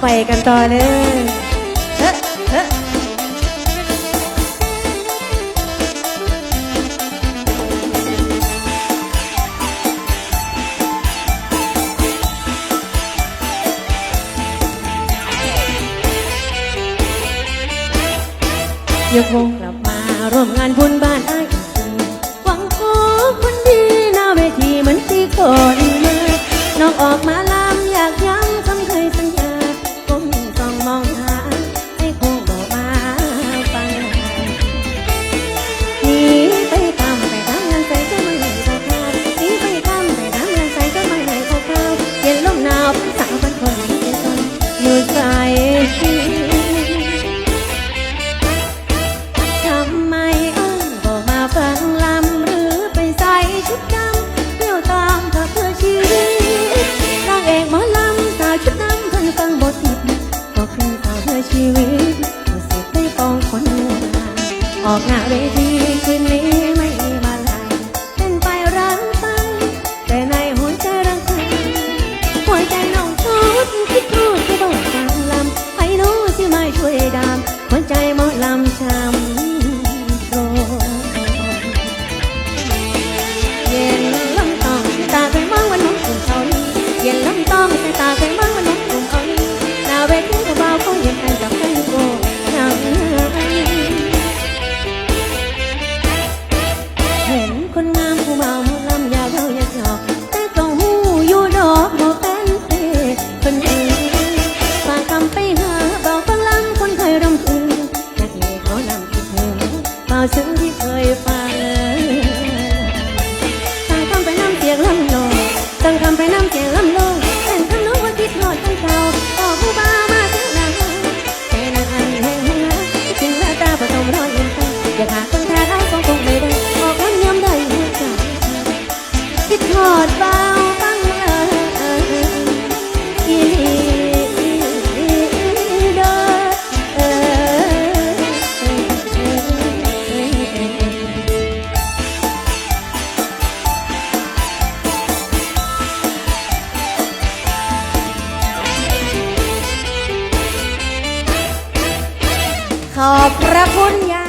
ไปกันต่อเลยเฮ้เฮ้ยกวงกลับมาร่วมงานบุญบ้าน ใส่ชุดดำเที่ยวตามเธอเพื่อชีวิตนางเอกหมอล เคยมองวันน้องกลุ่มเขานี้หน้าเวทีก็เบาเขาเย็นกันกับกันโกหนังเห็นคนงามผู้เมาหมอลำยาวเท่ายักษ์หยอกแต่ต้องหูอยู่ดอกบอกเป็นเต้คนอื่นฝากคำไปหาเบาฟังลำคนเคยรำพึงนักเอกเขานำคิดถึงเบาซึ้งที่เคยฟังสั่งคำไปน้ำเสียงลำโลงสั่งคำไปน้ำเสียงลำโล ขอบพระคุณยา